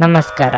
ನಮಸ್ಕಾರ.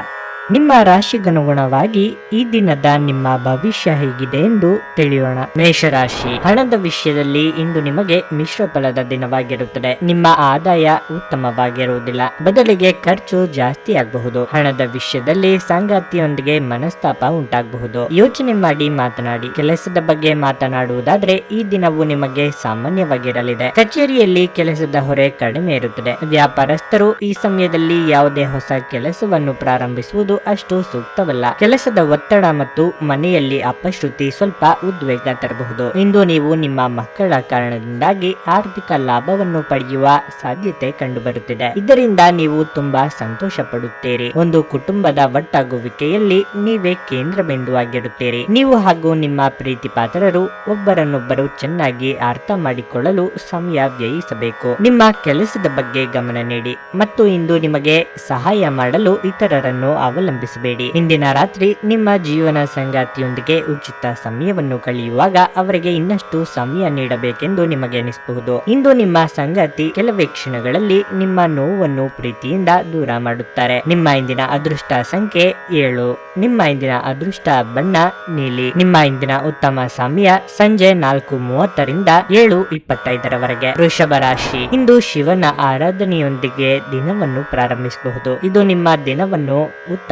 ನಿಮ್ಮ ರಾಶಿಗನುಗುಣವಾಗಿ ಈ ದಿನದ ನಿಮ್ಮ ಭವಿಷ್ಯ ಹೇಗಿದೆ ಎಂದು ತಿಳಿಯೋಣ. ಮೇಷರಾಶಿ. ಹಣದ ವಿಷಯದಲ್ಲಿ ಇಂದು ನಿಮಗೆ ಮಿಶ್ರ ಫಲದ ದಿನವಾಗಿರುತ್ತದೆ. ನಿಮ್ಮ ಆದಾಯ ಉತ್ತಮವಾಗಿರುವುದಿಲ್ಲ. ಬದಲಿಗೆ ಖರ್ಚು ಜಾಸ್ತಿ ಆಗಬಹುದು. ಹಣದ ವಿಷಯದಲ್ಲಿ ಸಂಗಾತಿಯೊಂದಿಗೆ ಮನಸ್ತಾಪ ಉಂಟಾಗಬಹುದು. ಯೋಚನೆ ಮಾಡಿ ಮಾತನಾಡಿ. ಕೆಲಸದ ಬಗ್ಗೆ ಮಾತನಾಡುವುದಾದ್ರೆ ಈ ದಿನವು ನಿಮಗೆ ಸಾಮಾನ್ಯವಾಗಿರಲಿದೆ. ಕಚೇರಿಯಲ್ಲಿ ಕೆಲಸದ ಹೊರೆ ಕಡಿಮೆ ಇರುತ್ತದೆ. ವ್ಯಾಪಾರಸ್ಥರು ಈ ಸಮಯದಲ್ಲಿ ಯಾವುದೇ ಹೊಸ ಕೆಲಸವನ್ನು ಪ್ರಾರಂಭಿಸುವುದು ಅಷ್ಟು ಸೂಕ್ತವಲ್ಲ. ಕೆಲಸದ ಒತ್ತಡ ಮತ್ತು ಮನೆಯಲ್ಲಿ ಅಪಶ್ರುತಿ ಸ್ವಲ್ಪ ಉದ್ವೇಗ ತರಬಹುದು. ಇಂದು ನೀವು ನಿಮ್ಮ ಮಕ್ಕಳ ಕಾರಣದಿಂದಾಗಿ ಆರ್ಥಿಕ ಲಾಭವನ್ನು ಪಡೆಯುವ ಸಾಧ್ಯತೆ ಕಂಡುಬರುತ್ತಿದೆ. ಇದರಿಂದ ನೀವು ತುಂಬಾ ಸಂತೋಷ ಪಡುತ್ತೀರಿ ಒಂದು ಕುಟುಂಬದ ಒಟ್ಟಾಗುವಿಕೆಯಲ್ಲಿ ನೀವೇ ಕೇಂದ್ರ ಬಿಂದುವಾಗಿರುತ್ತೀರಿ ನೀವು ಹಾಗೂ ನಿಮ್ಮ ಪ್ರೀತಿ ಪಾತ್ರರು ಒಬ್ಬರನ್ನೊಬ್ಬರು ಚೆನ್ನಾಗಿ ಅರ್ಥ ಮಾಡಿಕೊಳ್ಳಲು ಸಮಯ ವ್ಯಯಿಸಬೇಕು. ನಿಮ್ಮ ಕೆಲಸದ ಬಗ್ಗೆ ಗಮನ ನೀಡಿ ಮತ್ತು ಇಂದು ನಿಮಗೆ ಸಹಾಯ ಮಾಡಲು ಇತರರನ್ನು ಅವಲಂಬಿಸಬೇಡಿ. ಇಂದಿನ ರಾತ್ರಿ ನಿಮ್ಮ ಜೀವನ ಸಂಗಾತಿಯೊಂದಿಗೆ ಉಚಿತ ಸಮಯವನ್ನು ಕಳೆಯುವಾಗ ಅವರಿಗೆ ಇನ್ನಷ್ಟು ಸಮಯ ನೀಡಬೇಕೆಂದು ನಿಮಗೆ ಅನಿಸಬಹುದು. ಇಂದು ನಿಮ್ಮ ಸಂಗಾತಿ ಕೆಲವೇ ಕ್ಷಣಗಳಲ್ಲಿ ನಿಮ್ಮ ನೋವನ್ನು ಪ್ರೀತಿಯಿಂದ ದೂರ ಮಾಡುತ್ತಾರೆ. ನಿಮ್ಮ ಇಂದಿನ ಅದೃಷ್ಟ ಸಂಖ್ಯೆ ಏಳು. ನಿಮ್ಮ ಇಂದಿನ ಅದೃಷ್ಟ ಬಣ್ಣ ನೀಲಿ. ನಿಮ್ಮ ಇಂದಿನ ಉತ್ತಮ ಸಮಯ ಸಂಜೆ ನಾಲ್ಕು ಮೂವತ್ತರಿಂದ ಏಳು ಇಪ್ಪತ್ತೈದರವರೆಗೆ. ವೃಷಭ ರಾಶಿ. ಇಂದು ಶಿವನ ಆರಾಧನೆಯೊಂದಿಗೆ ದಿನವನ್ನು ಪ್ರಾರಂಭಿಸಬಹುದು. ಇದು ನಿಮ್ಮ ದಿನವನ್ನು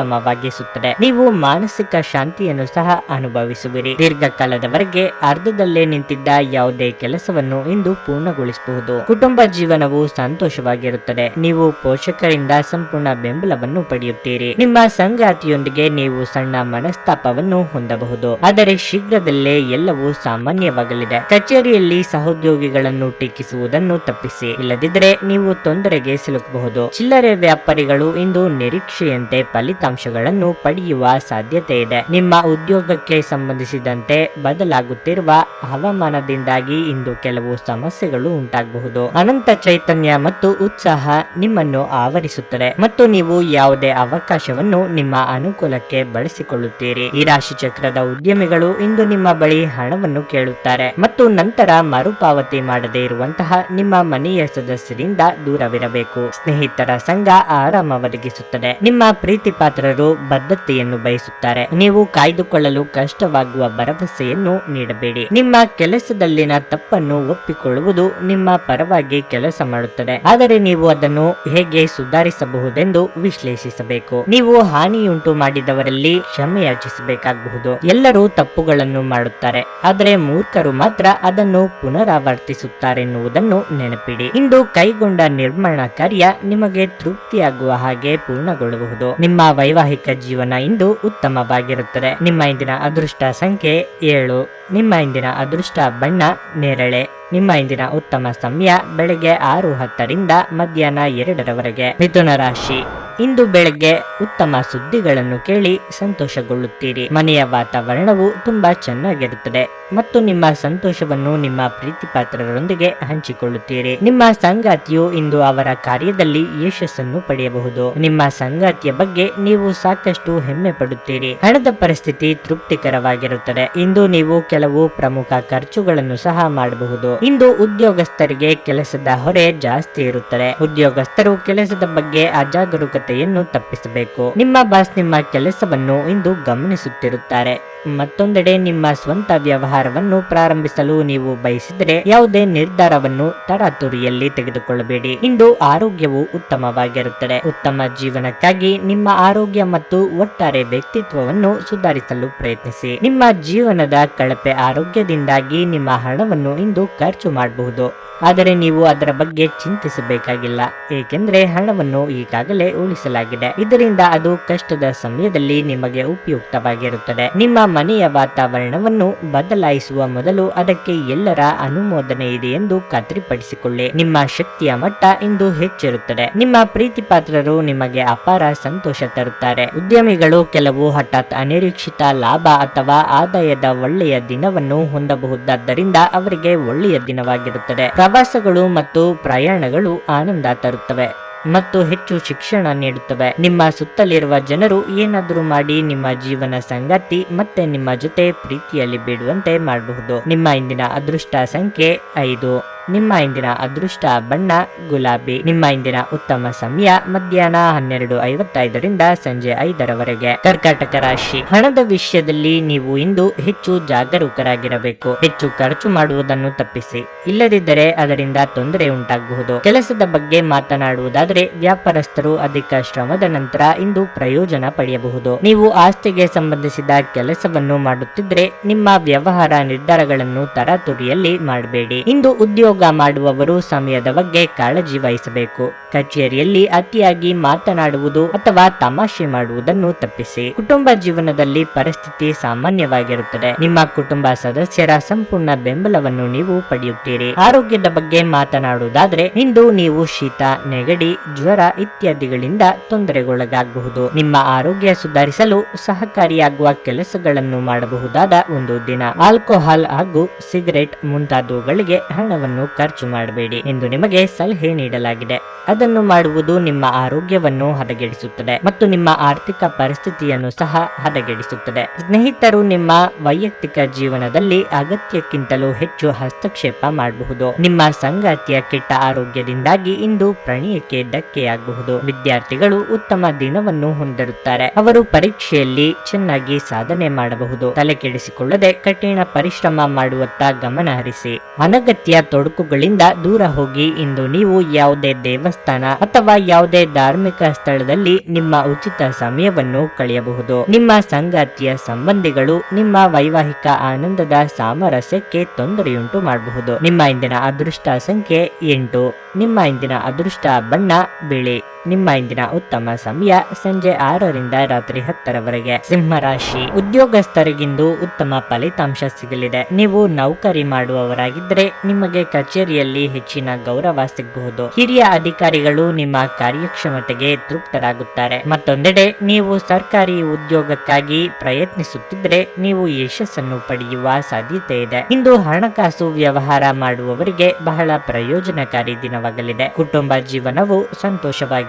ಉತ್ತಮವಾಗಿಸುತ್ತದೆ. ನೀವು ಮಾನಸಿಕ ಶಾಂತಿಯನ್ನು ಸಹ ಅನುಭವಿಸುವಿರಿ. ದೀರ್ಘಕಾಲದವರೆಗೆ ಅರ್ಧದಲ್ಲೇ ನಿಂತಿದ್ದ ಯಾವುದೇ ಕೆಲಸವನ್ನು ಇಂದು ಪೂರ್ಣಗೊಳಿಸಬಹುದು. ಕುಟುಂಬ ಜೀವನವು ಸಂತೋಷವಾಗಿರುತ್ತದೆ. ನೀವು ಪೋಷಕರಿಂದ ಸಂಪೂರ್ಣ ಬೆಂಬಲವನ್ನು ಪಡೆಯುತ್ತೀರಿ. ನಿಮ್ಮ ಸಂಗಾತಿಯೊಂದಿಗೆ ನೀವು ಸಣ್ಣ ಮನಸ್ತಾಪವನ್ನು ಹೊಂದಬಹುದು. ಆದರೆ ಶೀಘ್ರದಲ್ಲೇ ಎಲ್ಲವೂ ಸಾಮಾನ್ಯವಾಗಲಿದೆ. ಕಚೇರಿಯಲ್ಲಿ ಸಹೋದ್ಯೋಗಿಗಳನ್ನು ಟೀಕಿಸುವುದನ್ನು ತಪ್ಪಿಸಿ. ಇಲ್ಲದಿದ್ದರೆ ನೀವು ತೊಂದರೆಗೆ ಸಿಲುಕಬಹುದು. ಚಿಲ್ಲರೆ ವ್ಯಾಪಾರಿಗಳು ಇಂದು ನಿರೀಕ್ಷೆಯಂತೆ ಫಲಿತಾಂಶಗಳನ್ನು ಪಡೆಯುವ ಸಾಧ್ಯತೆ ಇದೆ ನಿಮ್ಮ ಉದ್ಯೋಗಕ್ಕೆ ಸಂಬಂಧಿಸಿದಂತೆ ಬದಲಾಗುತ್ತಿರುವ ಹವಾಮಾನದಿಂದಾಗಿ ಇಂದು ಕೆಲವು ಸಮಸ್ಯೆಗಳು ಉಂಟಾಗಬಹುದು. ಅನಂತ ಚೈತನ್ಯ ಮತ್ತು ಉತ್ಸಾಹ ನಿಮ್ಮನ್ನು ಆವರಿಸುತ್ತದೆ ಮತ್ತು ನೀವು ಯಾವುದೇ ಅವಕಾಶವನ್ನು ನಿಮ್ಮ ಅನುಕೂಲಕ್ಕೆ ಬಳಸಿಕೊಳ್ಳುತ್ತೀರಿ. ಈ ರಾಶಿ ಚಕ್ರದ ಉದ್ಯಮಿಗಳು ಇಂದು ನಿಮ್ಮ ಬಳಿ ಹಣವನ್ನು ಕೇಳುತ್ತಾರೆ ಮತ್ತು ನಂತರ ಮರುಪಾವತಿ ಮಾಡದೇ ಇರುವಂತಹ ನಿಮ್ಮ ಮನೆಯ ಸದಸ್ಯರಿಂದ ದೂರವಿರಬೇಕು. ಸ್ನೇಹಿತರ ಸಂಘ ಆರಾಮ ಒದಗಿಸುತ್ತದೆ ನಿಮ್ಮ ಪ್ರೀತಿ ಪಾತ್ರರು ಬದ್ಧತೆಯನ್ನು ಬಯಸುತ್ತಾರೆ. ನೀವು ಕಾಯ್ದುಕೊಳ್ಳಲು ಕಷ್ಟವಾಗುವ ಭರವಸೆಯನ್ನು ನೀಡಬೇಡಿ. ನಿಮ್ಮ ಕೆಲಸದಲ್ಲಿನ ತಪ್ಪನ್ನು ಒಪ್ಪಿಕೊಳ್ಳುವುದು ನಿಮ್ಮ ಪರವಾಗಿ ಕೆಲಸ ಮಾಡುತ್ತದೆ. ಆದರೆ ನೀವು ಅದನ್ನು ಹೇಗೆ ಸುಧಾರಿಸಬಹುದೆಂದು ವಿಶ್ಲೇಷಿಸಬೇಕು. ನೀವು ಹಾನಿಯುಂಟು ಮಾಡಿದವರಲ್ಲಿ ಕ್ಷಮೆ ಯಾಚಿಸಬೇಕಾಗಬಹುದು. ಎಲ್ಲರೂ ತಪ್ಪುಗಳನ್ನು ಮಾಡುತ್ತಾರೆ. ಆದರೆ ಮೂರ್ಖರು ಮಾತ್ರ ಅದನ್ನು ಪುನರಾವರ್ತಿಸುತ್ತಾರೆನ್ನುವುದನ್ನು ನೆನಪಿಡಿ. ಇಂದು ಕೈಗೊಂಡ ನಿರ್ಮಾಣ ಕಾರ್ಯ ನಿಮಗೆ ತೃಪ್ತಿಯಾಗುವ ಹಾಗೆ ಪೂರ್ಣಗೊಳ್ಳಬಹುದು ನಿಮ್ಮ ವೈವಾಹಿಕ ಜೀವನ ಇಂದು ಉತ್ತಮವಾಗಿರುತ್ತದೆ. ನಿಮ್ಮ ಇಂದಿನ ಅದೃಷ್ಟ ಸಂಖ್ಯೆ ಏಳು. ನಿಮ್ಮ ಇಂದಿನ ಅದೃಷ್ಟ ಬಣ್ಣ ನೇರಳೆ. ನಿಮ್ಮ ಇಂದಿನ ಉತ್ತಮ ಸಮಯ ಬೆಳಗ್ಗೆ ಆರು ಹತ್ತರಿಂದ ಮಧ್ಯಾಹ್ನ ಎರಡರವರೆಗೆ ಮಿಥುನ ರಾಶಿ. ಇಂದು ಬೆಳಗ್ಗೆ ಉತ್ತಮ ಸುದ್ದಿಗಳನ್ನು ಕೇಳಿ ಸಂತೋಷಗೊಳ್ಳುತ್ತೀರಿ. ಮನೆಯ ವಾತಾವರಣವು ತುಂಬಾ ಚೆನ್ನಾಗಿರುತ್ತದೆ ಮತ್ತು ನಿಮ್ಮ ಸಂತೋಷವನ್ನು ನಿಮ್ಮ ಪ್ರೀತಿ ಪಾತ್ರರೊಂದಿಗೆ ಹಂಚಿಕೊಳ್ಳುತ್ತೀರಿ. ನಿಮ್ಮ ಸಂಗಾತಿಯು ಇಂದು ಅವರ ಕಾರ್ಯದಲ್ಲಿ ಯಶಸ್ಸನ್ನು ಪಡೆಯಬಹುದು. ನಿಮ್ಮ ಸಂಗಾತಿಯ ಬಗ್ಗೆ ನೀವು ಸಾಕಷ್ಟು ಹೆಮ್ಮೆ ಪಡುತ್ತೀರಿ. ಹಣದ ಪರಿಸ್ಥಿತಿ ತೃಪ್ತಿಕರವಾಗಿರುತ್ತದೆ. ಇಂದು ನೀವು ಕೆಲವು ಪ್ರಮುಖ ಖರ್ಚುಗಳನ್ನು ಸಹ ಮಾಡಬಹುದು. ಇಂದು ಉದ್ಯೋಗಸ್ಥರಿಗೆ ಕೆಲಸದ ಹೊರೆ ಜಾಸ್ತಿ ಇರುತ್ತದೆ. ಉದ್ಯೋಗಸ್ಥರು ಕೆಲಸದ ಬಗ್ಗೆ ಅಜಾಗರೂಕತೆಯನ್ನು ತಪ್ಪಿಸಬೇಕು. ನಿಮ್ಮ ಬಾಸ್ ನಿಮ್ಮ ಕೆಲಸವನ್ನು ಇಂದು ಗಮನಿಸುತ್ತಿರುತ್ತಾರೆ. ಮತ್ತೊಂದೆಡೆ ನಿಮ್ಮ ಸ್ವಂತ ವ್ಯವಹಾರವನ್ನು ಪ್ರಾರಂಭಿಸಲು ನೀವು ಬಯಸಿದರೆ ಯಾವುದೇ ನಿರ್ಧಾರವನ್ನು ತರಾತುರಿಯಲ್ಲಿ ತೆಗೆದುಕೊಳ್ಳಬೇಡಿ. ಇಂದು ಆರೋಗ್ಯವು ಉತ್ತಮವಾಗಿರುತ್ತದೆ. ಉತ್ತಮ ಜೀವನಕ್ಕಾಗಿ ನಿಮ್ಮ ಆರೋಗ್ಯ ಮತ್ತು ಒಟ್ಟಾರೆ ವ್ಯಕ್ತಿತ್ವವನ್ನು ಸುಧಾರಿಸಲು ಪ್ರಯತ್ನಿಸಿ. ನಿಮ್ಮ ಜೀವನದ ಕಳಪೆ ಆರೋಗ್ಯದಿಂದಾಗಿ ನಿಮ್ಮ ಹಣವನ್ನು ಇಂದು ಖರ್ಚು ಮಾಡಬಹುದು. ಆದರೆ ನೀವು ಅದರ ಬಗ್ಗೆ ಚಿಂತಿಸಬೇಕಾಗಿಲ್ಲ, ಏಕೆಂದರೆ ಹಣವನ್ನು ಈಗಾಗಲೇ ಉಳಿಸಲಾಗಿದೆ. ಇದರಿಂದ ಅದು ಕಷ್ಟದ ಸಮಯದಲ್ಲಿ ನಿಮಗೆ ಉಪಯುಕ್ತವಾಗಿರುತ್ತದೆ. ನಿಮ್ಮ ಮನೆಯ ವಾತಾವರಣವನ್ನು ಬದಲಾಯಿಸುವ ಮೊದಲು ಅದಕ್ಕೆ ಎಲ್ಲರ ಅನುಮೋದನೆ ಇದೆ ಎಂದು ಖಾತ್ರಿಪಡಿಸಿಕೊಳ್ಳಿ. ನಿಮ್ಮ ಶಕ್ತಿಯ ಮಟ್ಟ ಇಂದು ಹೆಚ್ಚಿರುತ್ತದೆ. ನಿಮ್ಮ ಪ್ರೀತಿಪಾತ್ರರು ನಿಮಗೆ ಅಪಾರ ಸಂತೋಷ ತರುತ್ತಾರೆ. ಉದ್ಯಮಿಗಳು ಕೆಲವು ಹಠಾತ್ ಅನಿರೀಕ್ಷಿತ ಲಾಭ ಅಥವಾ ಆದಾಯದ ಒಳ್ಳೆಯ ದಿನವನ್ನು ಹೊಂದಬಹುದಾದ್ದರಿಂದ ಅವರಿಗೆ ಒಳ್ಳೆಯ ದಿನವಾಗಿರುತ್ತದೆ. ಪ್ರವಾಸಗಳು ಮತ್ತು ಪ್ರಯಾಣಗಳು ಆನಂದ ತರುತ್ತವೆ ಮತ್ತು ಹೆಚ್ಚು ಶಿಕ್ಷಣ ನೀಡುತ್ತವೆ. ನಿಮ್ಮ ಸುತ್ತಲಿರುವ ಜನರು ಏನಾದರೂ ಮಾಡಿ ನಿಮ್ಮ ಜೀವನ ಸಂಗಾತಿ ಮತ್ತೆ ನಿಮ್ಮ ಜೊತೆ ಪ್ರೀತಿಯಲ್ಲಿ ಬಿಡುವಂತೆ ಮಾಡಬಹುದು. ನಿಮ್ಮ ಇಂದಿನ ಅದೃಷ್ಟ ಸಂಖ್ಯೆ ಐದು. ನಿಮ್ಮ ಇಂದಿನ ಅದೃಷ್ಟ ಬಣ್ಣ, ಗುಲಾಬಿ. ನಿಮ್ಮ ಇಂದಿನ ಉತ್ತಮ ಸಮಯ ಮಧ್ಯಾಹ್ನ ಹನ್ನೆರಡು ಐವತ್ತೈದರಿಂದ ಸಂಜೆ ಐದರವರೆಗೆ. ಕರ್ಕಾಟಕ ರಾಶಿ. ಹಣದ ವಿಷಯದಲ್ಲಿ ನೀವು ಇಂದು ಹೆಚ್ಚು ಜಾಗರೂಕರಾಗಿರಬೇಕು. ಹೆಚ್ಚು ಖರ್ಚು ಮಾಡುವುದನ್ನು ತಪ್ಪಿಸಿ. ಇಲ್ಲದಿದ್ದರೆ ಅದರಿಂದ ತೊಂದರೆ ಉಂಟಾಗಬಹುದು. ಕೆಲಸದ ಬಗ್ಗೆ ಮಾತನಾಡುವುದಾದರೆ ವ್ಯಾಪಾರಸ್ಥರು ಅಧಿಕ ಶ್ರಮದ ನಂತರ ಇಂದು ಪ್ರಯೋಜನ ಪಡೆಯಬಹುದು. ನೀವು ಆಸ್ತಿಗೆ ಸಂಬಂಧಿಸಿದ ಕೆಲಸವನ್ನು ಮಾಡುತ್ತಿದ್ರೆ ನಿಮ್ಮ ವ್ಯವಹಾರ ನಿರ್ಧಾರಗಳನ್ನು ತರಾತುರಿಯಲ್ಲಿ ಮಾಡಬೇಡಿ. ಇಂದು ಉದ್ಯೋಗ ಮಾಡುವವರು ಸಮಯದ ಬಗ್ಗೆ ಕಾಳಜಿ ವಹಿಸಬೇಕು. ಕಚೇರಿಯಲ್ಲಿ ಅತಿಯಾಗಿ ಮಾತನಾಡುವುದು ಅಥವಾ ತಮಾಷೆ ಮಾಡುವುದನ್ನು ತಪ್ಪಿಸಿ. ಕುಟುಂಬ ಜೀವನದಲ್ಲಿ ಪರಿಸ್ಥಿತಿ ಸಾಮಾನ್ಯವಾಗಿರುತ್ತದೆ. ನಿಮ್ಮ ಕುಟುಂಬ ಸದಸ್ಯರ ಸಂಪೂರ್ಣ ಬೆಂಬಲವನ್ನು ನೀವು ಪಡೆಯುತ್ತೀರಿ. ಆರೋಗ್ಯದ ಬಗ್ಗೆ ಮಾತನಾಡುವುದಾದ್ರೆ, ಇಂದು ನೀವು ಶೀತ, ನೆಗಡಿ, ಜ್ವರ ಇತ್ಯಾದಿಗಳಿಂದ ತೊಂದರೆಗೊಳಗಾಗಬಹುದು. ನಿಮ್ಮ ಆರೋಗ್ಯ ಸುಧಾರಿಸಲು ಸಹಕಾರಿಯಾಗುವ ಕೆಲಸಗಳನ್ನು ಮಾಡಬಹುದಾದ ಒಂದು ದಿನ. ಆಲ್ಕೋಹಾಲ್ ಹಾಗೂ ಸಿಗರೆಟ್ ಮುಂತಾದವುಗಳಿಗೆ ಹಣವನ್ನು ಖರ್ಚು ಮಾಡಬೇಡಿ ಎಂದು ನಿಮಗೆ ಸಲಹೆ ನೀಡಲಾಗಿದೆ. ಅದನ್ನು ಮಾಡುವುದು ನಿಮ್ಮ ಆರೋಗ್ಯವನ್ನು ಹದಗೆಡಿಸುತ್ತದೆ ಮತ್ತು ನಿಮ್ಮ ಆರ್ಥಿಕ ಪರಿಸ್ಥಿತಿಯನ್ನು ಸಹ ಹದಗೆಡಿಸುತ್ತದೆ. ಸ್ನೇಹಿತರು, ನಿಮ್ಮ ವೈಯಕ್ತಿಕ ಜೀವನದಲ್ಲಿ ಅಗತ್ಯಕ್ಕಿಂತಲೂ ಹೆಚ್ಚು ಹಸ್ತಕ್ಷೇಪ ಮಾಡಬಹುದು. ನಿಮ್ಮ ಸಂಗಾತಿಯ ಕೆಟ್ಟ ಆರೋಗ್ಯದಿಂದಾಗಿ ಇಂದು ಪ್ರಣಯಕ್ಕೆ ಧಕ್ಕೆಯಾಗಬಹುದು. ವಿದ್ಯಾರ್ಥಿಗಳು ಉತ್ತಮ ದಿನವನ್ನು ಹೊಂದಿರುತ್ತಾರೆ. ಅವರು ಪರೀಕ್ಷೆಯಲ್ಲಿ ಚೆನ್ನಾಗಿ ಸಾಧನೆ ಮಾಡಬಹುದು. ತಲೆ ಕೆಡಿಸಿಕೊಳ್ಳದೆ ಕಠಿಣ ಪರಿಶ್ರಮ ಮಾಡುವತ್ತ ಗಮನ ಹರಿಸಿ ಅನಗತ್ಯ ತೊಡಕುಗಳಿಂದ ದೂರ ಹೋಗಿ. ಇಂದು ನೀವು ಯಾವುದೇ ದೇವಸ್ಥಾನ ಅಥವಾ ಯಾವುದೇ ಧಾರ್ಮಿಕ ಸ್ಥಳದಲ್ಲಿ ನಿಮ್ಮ ಉಚಿತ ಸಮಯವನ್ನು ಕಳೆಯಬಹುದು. ನಿಮ್ಮ ಸಂಗಾತಿಯ ಸಂಬಂಧಿಗಳು ನಿಮ್ಮ ವೈವಾಹಿಕ ಆನಂದದ ಸಾಮರಸ್ಯಕ್ಕೆ ತೊಂದರೆಯುಂಟು ಮಾಡಬಹುದು. ನಿಮ್ಮ ಇಂದಿನ ಅದೃಷ್ಟ ಸಂಖ್ಯೆ ಎಂಟು. ನಿಮ್ಮ ಇಂದಿನ ಅದೃಷ್ಟ ಬಣ್ಣ, ಬಿಳಿ. ನಿಮ್ಮ ಇಂದಿನ ಉತ್ತಮ ಸಮಯ ಸಂಜೆ ಆರರಿಂದ ರಾತ್ರಿ ಹತ್ತರವರೆಗೆ. ಸಿಂಹ ರಾಶಿ. ಉದ್ಯೋಗಸ್ಥರಿಗಿಂದು ಉತ್ತಮ ಫಲಿತಾಂಶ ಸಿಗಲಿದೆ. ನೀವು ನೌಕರಿ ಮಾಡುವವರಾಗಿದ್ದರೆ ನಿಮಗೆ ಕಚೇರಿಯಲ್ಲಿ ಹೆಚ್ಚಿನ ಗೌರವ ಸಿಗಬಹುದು. ಹಿರಿಯ ಅಧಿಕಾರಿಗಳು ನಿಮ್ಮ ಕಾರ್ಯಕ್ಷಮತೆಗೆ ತೃಪ್ತರಾಗುತ್ತಾರೆ. ಮತ್ತೊಂದೆಡೆ, ನೀವು ಸರ್ಕಾರಿ ಉದ್ಯೋಗಕ್ಕಾಗಿ ಪ್ರಯತ್ನಿಸುತ್ತಿದ್ದರೆ ನೀವು ಯಶಸ್ಸನ್ನು ಪಡೆಯುವ ಸಾಧ್ಯತೆ ಇದೆ. ಇಂದು ಹಣಕಾಸು ವ್ಯವಹಾರ ಮಾಡುವವರಿಗೆ ಬಹಳ ಪ್ರಯೋಜನಕಾರಿ ದಿನವಾಗಲಿದೆ. ಕುಟುಂಬ ಜೀವನವು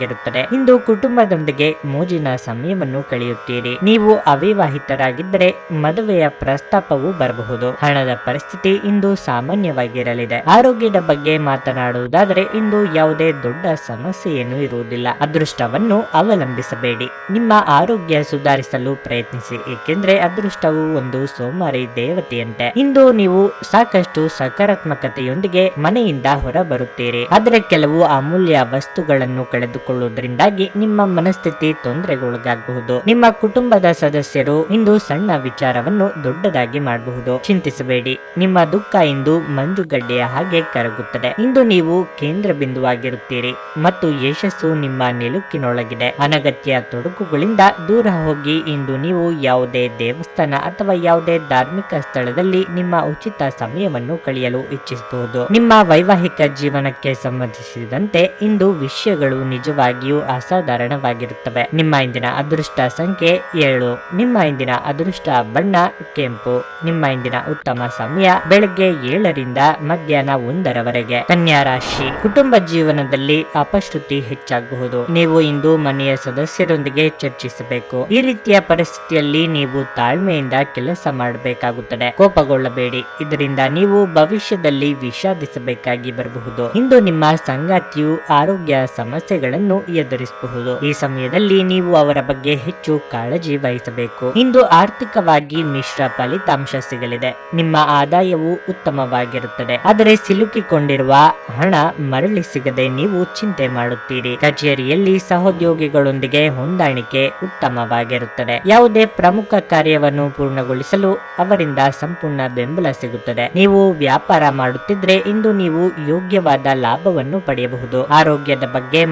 ಸಂತೋಷವಾಗಿರುತ್ತದೆ ಇಂದು ಕುಟುಂಬದೊಂದಿಗೆ ಮೋಜಿನ ಸಮಯವನ್ನು ಕಳೆಯುತ್ತೀರಿ. ನೀವು ಅವಿವಾಹಿತರಾಗಿದ್ದರೆ ಮದುವೆಯ ಪ್ರಸ್ತಾಪವು ಬರಬಹುದು. ಹಣದ ಪರಿಸ್ಥಿತಿ ಇಂದು ಸಾಮಾನ್ಯವಾಗಿರಲಿದೆ. ಆರೋಗ್ಯದ ಬಗ್ಗೆ ಮಾತನಾಡುವುದಾದರೆ ಇಂದು ಯಾವುದೇ ದೊಡ್ಡ ಸಮಸ್ಯೆಯನ್ನು ಇರುವುದಿಲ್ಲ. ಅದೃಷ್ಟವನ್ನು ಅವಲಂಬಿಸಬೇಡಿ. ನಿಮ್ಮ ಆರೋಗ್ಯ ಸುಧಾರಿಸಲು ಪ್ರಯತ್ನಿಸಿ, ಏಕೆಂದ್ರೆ ಅದೃಷ್ಟವು ಒಂದು ಸೋಮಾರಿ ದೇವತೆಯಂತೆ. ಇಂದು ನೀವು ಸಾಕಷ್ಟು ಸಕಾರಾತ್ಮಕತೆಯೊಂದಿಗೆ ಮನೆಯಿಂದ ಹೊರಬರುತ್ತೀರಿ. ಆದರೆ ಕೆಲವು ಅಮೂಲ್ಯ ವಸ್ತುಗಳನ್ನು ಕಳೆದುಕೊಳ್ಳುವುದರಿಂದಾಗಿ ನಿಮ್ಮ ಮನಸ್ಥಿತಿ ತೊಂದರೆಗೊಳಗಾಗಬಹುದು. ನಿಮ್ಮ ಕುಟುಂಬದ ಸದಸ್ಯರು ಇಂದು ಸಣ್ಣ ವಿಚಾರವನ್ನು ದೊಡ್ಡದಾಗಿ ಮಾಡಬಹುದು. ಚಿಂತಿಸಬೇಡಿ. ನಿಮ್ಮ ದುಃಖ ಇಂದು ಮಂಜುಗಡ್ಡೆಯ ಹಾಗೆ ಕರಗುತ್ತದೆ. ಇಂದು ನೀವು ಕೇಂದ್ರ ಬಿಂದುವಾಗಿರುತ್ತೀರಿ ಮತ್ತು ಯಶಸ್ಸು ನಿಮ್ಮ ನಿಲುಕಿನೊಳಗಿದೆ. ಅನಗತ್ಯ ತೊಡಕುಗಳಿಂದ ದೂರ ಹೋಗಿ ಇಂದು ನೀವು ಯಾವುದೇ ದೇವಸ್ಥಾನ ಅಥವಾ ಯಾವುದೇ ಧಾರ್ಮಿಕ ಸ್ಥಳದಲ್ಲಿ ನಿಮ್ಮ ಉಚಿತ ಸಮಯವನ್ನು ಕಳೆಯಲು ಇಚ್ಛಿಸಬಹುದು. ನಿಮ್ಮ ವೈವಾಹಿಕ ಜೀವನಕ್ಕೆ ಸಂಬಂಧಿಸಿದಂತೆ ಇಂದು ವಿಷಯಗಳು ನಿಜವಾಗಿಯೂ ಅಸಾಧಾರಣವಾಗಿರುತ್ತವೆ. ನಿಮ್ಮ ಇಂದಿನ ಅದೃಷ್ಟ ಸಂಖ್ಯೆ ಏಳು. ನಿಮ್ಮ ಇಂದಿನ ಅದೃಷ್ಟ ಬಣ್ಣ, ಕೆಂಪು. ನಿಮ್ಮ ಇಂದಿನ ಉತ್ತಮ ಸಮಯ ಬೆಳಗ್ಗೆ ಏಳರಿಂದ ಮಧ್ಯಾಹ್ನ ಒಂದರವರೆಗೆ. ಕನ್ಯಾ ರಾಶಿ. ಕುಟುಂಬ ಜೀವನದಲ್ಲಿ ಅಪಶ್ರುತಿ ಹೆಚ್ಚಾಗಬಹುದು. ನೀವು ಇಂದು ಮನೆಯ ಸದಸ್ಯರೊಂದಿಗೆ ಚರ್ಚಿಸಬೇಕು. ಈ ರೀತಿಯ ಪರಿಸ್ಥಿತಿಯಲ್ಲಿ ನೀವು ತಾಳ್ಮೆಯಿಂದ ಕೆಲಸ ಮಾಡಬೇಕಾಗುತ್ತದೆ. ಕೋಪಗೊಳ್ಳಬೇಡಿ. ಇದರಿಂದ ನೀವು ಭವಿಷ್ಯದಲ್ಲಿ ವಿಷಾದಿಸಬೇಕಾಗಿ ಬರಬಹುದು. ಇಂದು ನಿಮ್ಮ ಸಂಗಾತಿಯು ಆರೋಗ್ಯ ಸಮಸ್ಯೆಗಳನ್ನು ಎದುರಿಸಬಹುದು. ಈ ಸಮಯದಲ್ಲಿ ನೀವು ಅವರ ಬಗ್ಗೆ ಹೆಚ್ಚು ಕಾಳಜಿ ವಹಿಸಬೇಕು. ಇಂದು ಆರ್ಥಿಕವಾಗಿ ಮಿಶ್ರ ಫಲಿತಾಂಶ ಸಿಗಲಿದೆ. ನಿಮ್ಮ ಆದಾಯವು ಉತ್ತಮವಾಗಿರುತ್ತದೆ. ಆದರೆ ಸಿಲುಕಿಕೊಂಡಿರುವ ಹಣ ಮರಳಿ ಸಿಗದೆ ನೀವು ಚಿಂತೆ ಮಾಡುತ್ತೀರಿ. ಕಚೇರಿಯಲ್ಲಿ ಸಹೋದ್ಯೋಗಿಗಳೊಂದಿಗೆ ಹೊಂದಾಣಿಕೆ ಉತ್ತಮವಾಗಿರುತ್ತದೆ. ಯಾವುದೇ ಪ್ರಮುಖ ಕಾರ್ಯವನ್ನು ಪೂರ್ಣಗೊಳಿಸಲು ಅವರಿಂದ ಸಂಪೂರ್ಣ ಬೆಂಬಲ ಸಿಗುತ್ತದೆ. ನೀವು ವ್ಯಾಪಾರ ಮಾಡುತ್ತಿದ್ರೆ ಇಂದು ನೀವು ಯೋಗ್ಯವಾದ ಲಾಭವನ್ನು ಪಡೆಯಬಹುದು. ಆರೋಗ್ಯದ ಬಗ್ಗೆ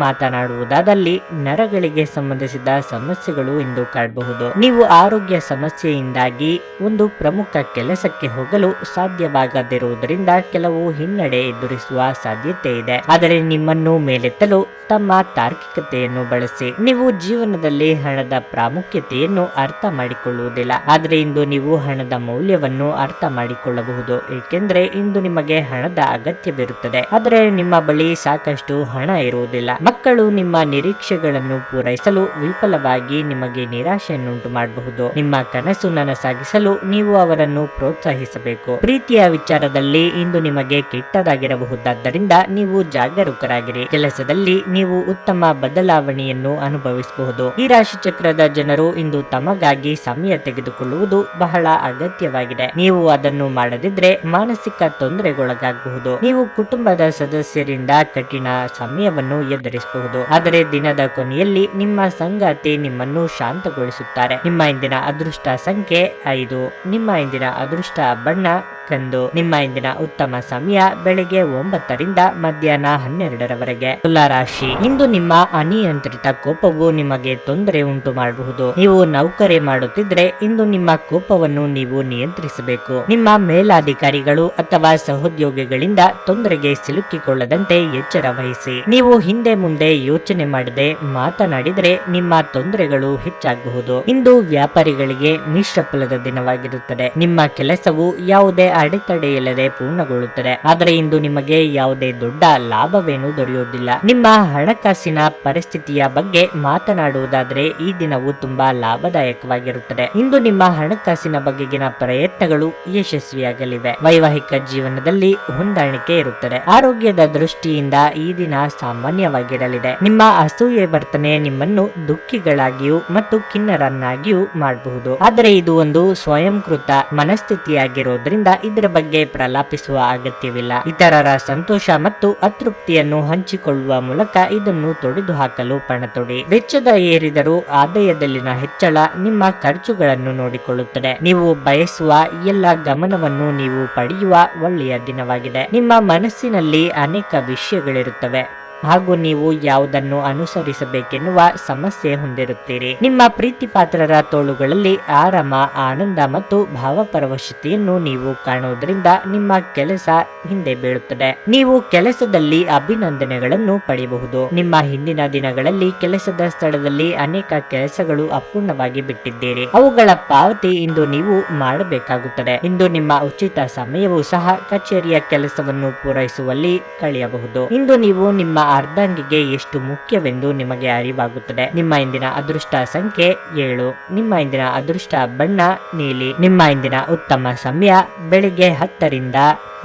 ಮಾತನಾಡುವುದಾದಲ್ಲಿ ನರಗಳಿಗೆ ಸಂಬಂಧಿಸಿದ ಸಮಸ್ಯೆಗಳು ಎಂದು ಕಾಣಬಹುದು. ನೀವು ಆರೋಗ್ಯ ಸಮಸ್ಯೆಯಿಂದಾಗಿ ಒಂದು ಪ್ರಮುಖ ಕೆಲಸಕ್ಕೆ ಹೋಗಲು ಸಾಧ್ಯವಾಗದಿರುವುದರಿಂದ ಕೆಲವು ಹಿನ್ನಡೆ ಎದುರಿಸುವ ಸಾಧ್ಯತೆ ಇದೆ. ಆದರೆ ನಿಮ್ಮನ್ನು ಮೇಲೆತ್ತಲು ತಮ್ಮ ತಾರ್ಕಿಕತೆಯನ್ನು ಬಳಸಿ. ನೀವು ಜೀವನದಲ್ಲಿ ಹಣದ ಪ್ರಾಮುಖ್ಯತೆಯನ್ನು ಅರ್ಥ ಮಾಡಿಕೊಳ್ಳುವುದಿಲ್ಲ. ಆದರೆ ಇಂದು ನೀವು ಹಣದ ಮೌಲ್ಯವನ್ನು ಅರ್ಥ ಮಾಡಿಕೊಳ್ಳಬಹುದು. ಏಕೆಂದ್ರೆ ಇಂದು ನಿಮಗೆ ಹಣದ ಅಗತ್ಯವಿರುತ್ತದೆ. ಆದರೆ ನಿಮ್ಮ ಬಳಿ ಸಾಕಷ್ಟು ಹಣ ಇರುವುದಿಲ್ಲ. ಮಕ್ಕಳು ನಿಮ್ಮ ನಿರೀಕ್ಷೆಗಳನ್ನು ಪೂರೈಸಲು ವಿಫಲವಾಗಿ ನಿಮಗೆ ನಿರಾಶೆಯನ್ನುಂಟು ಮಾಡಬಹುದು. ನಿಮ್ಮ ಕನಸು ನನಸಾಗಿಸಲು ನೀವು ಅವರನ್ನು ಪ್ರೋತ್ಸಾಹಿಸಬೇಕು. ಪ್ರೀತಿಯ ವಿಚಾರದಲ್ಲಿ ಇಂದು ನಿಮಗೆ ಕೆಟ್ಟದಾಗಿರಬಹುದಾದ್ದರಿಂದ ನೀವು ಜಾಗರೂಕರಾಗಿರಿ. ಕೆಲಸದಲ್ಲಿ ನೀವು ಉತ್ತಮ ಬದಲಾವಣೆಯನ್ನು ಅನುಭವಿಸಬಹುದು. ಈ ರಾಶಿ ಚಕ್ರದ ಜನರು ಇಂದು ತಮಗಾಗಿ ಸಮಯ ತೆಗೆದುಕೊಳ್ಳುವುದು ಬಹಳ ಅಗತ್ಯವಾಗಿದೆ. ನೀವು ಅದನ್ನು ಮಾಡದಿದ್ರೆ ಮಾನಸಿಕ ತೊಂದರೆಗೊಳಗಾಗಬಹುದು. ನೀವು ಕುಟುಂಬದ ಸದಸ್ಯರಿಂದ ಕಠಿಣ ಸಮಯವನ್ನು ಎದುರಿಸಬಹುದು. ಆದರೆ ದಿನದ ಕೊನೆಯಲ್ಲಿ ನಿಮ್ಮ ಸಂಗಾತಿ ನಿಮ್ಮನ್ನು ಶಾಂತಗೊಳಿಸುತ್ತಾರೆ. ನಿಮ್ಮ ಇಂದಿನ ಅದೃಷ್ಟ ಸಂಖ್ಯೆ ಐದು. ನಿಮ್ಮ ಇಂದಿನ ಅದೃಷ್ಟ ಬಣ್ಣ ಕಂದು ನಿಮ್ಮ ಇಂದಿನ ಉತ್ತಮ ಸಮಯ ಬೆಳಿಗ್ಗೆ ಒಂಬತ್ತರಿಂದ ಮಧ್ಯಾಹ್ನ ಹನ್ನೆರಡರವರೆಗೆ. ತುಲಾರಾಶಿ ಇಂದು ನಿಮ್ಮ ಅನಿಯಂತ್ರಿತ ಕೋಪವು ನಿಮಗೆ ತೊಂದರೆ ಉಂಟು ಮಾಡಬಹುದು. ನೀವು ನೌಕರಿ ಮಾಡುತ್ತಿದ್ರೆ ಇಂದು ನಿಮ್ಮ ಕೋಪವನ್ನು ನೀವು ನಿಯಂತ್ರಿಸಬೇಕು. ನಿಮ್ಮ ಮೇಲಾಧಿಕಾರಿಗಳು ಅಥವಾ ಸಹೋದ್ಯೋಗಿಗಳಿಂದ ತೊಂದರೆಗೆ ಸಿಲುಕಿಕೊಳ್ಳದಂತೆ ಎಚ್ಚರ ವಹಿಸಿ. ನೀವು ಹಿಂದೆ ಮುಂದೆ ಯೋಚನೆ ಮಾಡದೆ ಮಾತನಾಡಿದರೆ ನಿಮ್ಮ ತೊಂದರೆಗಳು ಹೆಚ್ಚಾಗಬಹುದು. ಇಂದು ವ್ಯಾಪಾರಿಗಳಿಗೆ ಮಿಶ್ರ ಫಲದ ದಿನವಾಗಿರುತ್ತದೆ. ನಿಮ್ಮ ಕೆಲಸವು ಯಾವುದೇ ಅಡೆತಡೆಯಿಲ್ಲದೆ ಪೂರ್ಣಗೊಳ್ಳುತ್ತದೆ. ಆದರೆ ಇಂದು ನಿಮಗೆ ಯಾವುದೇ ದೊಡ್ಡ ಲಾಭವೇನು ದೊರೆಯುವುದಿಲ್ಲ. ನಿಮ್ಮ ಹಣಕಾಸಿನ ಪರಿಸ್ಥಿತಿಯ ಬಗ್ಗೆ ಮಾತನಾಡುವುದಾದರೆ ಈ ದಿನವು ತುಂಬಾ ಲಾಭದಾಯಕವಾಗಿರುತ್ತದೆ. ಇಂದು ನಿಮ್ಮ ಹಣಕಾಸಿನ ಬಗೆಗಿನ ಪ್ರಯತ್ನಗಳು ಯಶಸ್ವಿಯಾಗಲಿವೆ. ವೈವಾಹಿಕ ಜೀವನದಲ್ಲಿ ಹೊಂದಾಣಿಕೆ ಇರುತ್ತದೆ. ಆರೋಗ್ಯದ ದೃಷ್ಟಿಯಿಂದ ಈ ದಿನ ಸಾಮಾನ್ಯವಾಗಿರಲಿದೆ. ನಿಮ್ಮ ಅಸೂಯೆ ವರ್ತನೆ ನಿಮ್ಮನ್ನು ದುಃಖಿಗಳಾಗಿಯೂ ಮತ್ತು ಕಿನ್ನರನ್ನಾಗಿಯೂ ಮಾಡಬಹುದು. ಆದರೆ ಇದು ಒಂದು ಸ್ವಯಂಕೃತ ಮನಸ್ಥಿತಿಯಾಗಿರೋದ್ರಿಂದ ಇದರ ಬಗ್ಗೆ ಪ್ರಲಾಪಿಸುವ ಅಗತ್ಯವಿಲ್ಲ. ಇತರರ ಸಂತೋಷ ಮತ್ತು ಅತೃಪ್ತಿಯನ್ನು ಹಂಚಿಕೊಳ್ಳುವ ಮೂಲಕ ಇದನ್ನು ತೊಡೆದು ಹಾಕಲು ಪಣತೊಡಿ. ವೆಚ್ಚದ ಏರಿದರೂ ಆದಾಯದಲ್ಲಿನ ಹೆಚ್ಚಳ ನಿಮ್ಮ ಖರ್ಚುಗಳನ್ನು ನೋಡಿಕೊಳ್ಳುತ್ತದೆ. ನೀವು ಬಯಸುವ ಎಲ್ಲ ಗಮನವನ್ನು ನೀವು ಪಡೆಯುವ ಒಳ್ಳೆಯ ದಿನವಾಗಿದೆ. ನಿಮ್ಮ ಮನಸ್ಸಿನಲ್ಲಿ ಅನೇಕ ವಿಷಯಗಳಿರುತ್ತವೆ. ಹಾಗೂ ನೀವು ಯಾವುದನ್ನು ಅನುಸರಿಸಬೇಕೆನ್ನುವ ಸಮಸ್ಯೆ ಹೊಂದಿರುತ್ತೀರಿ. ನಿಮ್ಮ ಪ್ರೀತಿ ಪಾತ್ರರ ತೋಳುಗಳಲ್ಲಿ ಆರಾಮ, ಆನಂದ ಮತ್ತು ಭಾವಪರವಶತೆಯನ್ನು ನೀವು ಕಾಣುವುದರಿಂದ ನಿಮ್ಮ ಕೆಲಸ ಹಿಂದೆ ಬೀಳುತ್ತದೆ. ನೀವು ಕೆಲಸದಲ್ಲಿ ಅಭಿನಂದನೆಗಳನ್ನು ಪಡೆಯಬಹುದು. ನಿಮ್ಮ ಹಿಂದಿನ ದಿನಗಳಲ್ಲಿ ಕೆಲಸದ ಸ್ಥಳದಲ್ಲಿ ಅನೇಕ ಕೆಲಸಗಳು ಅಪೂರ್ಣವಾಗಿ ಬಿಟ್ಟಿದ್ದೀರಿ. ಅವುಗಳ ಪಾವತಿ ಇಂದು ನೀವು ಮಾಡಬೇಕಾಗುತ್ತದೆ. ಇಂದು ನಿಮ್ಮ ಉಚಿತ ಸಮಯವೂ ಸಹ ಕಚೇರಿಯ ಕೆಲಸವನ್ನು ಪೂರೈಸುವಲ್ಲಿ ಕಳೆಯಬಹುದು. ಇಂದು ನೀವು ನಿಮ್ಮ ಅರ್ಧಾಂಗಿಗೆ ಎಷ್ಟು ಮುಖ್ಯವೆಂದು ನಿಮಗೆ ಅರಿವಾಗುತ್ತದೆ. ನಿಮ್ಮ ಇಂದಿನ ಅದೃಷ್ಟ ಸಂಖ್ಯೆ ಏಳು. ನಿಮ್ಮ ಇಂದಿನ ಅದೃಷ್ಟ ಬಣ್ಣ ನೀಲಿ. ನಿಮ್ಮ ಇಂದಿನ ಉತ್ತಮ ಸಮಯ ಬೆಳಿಗ್ಗೆ ಹತ್ತರಿಂದ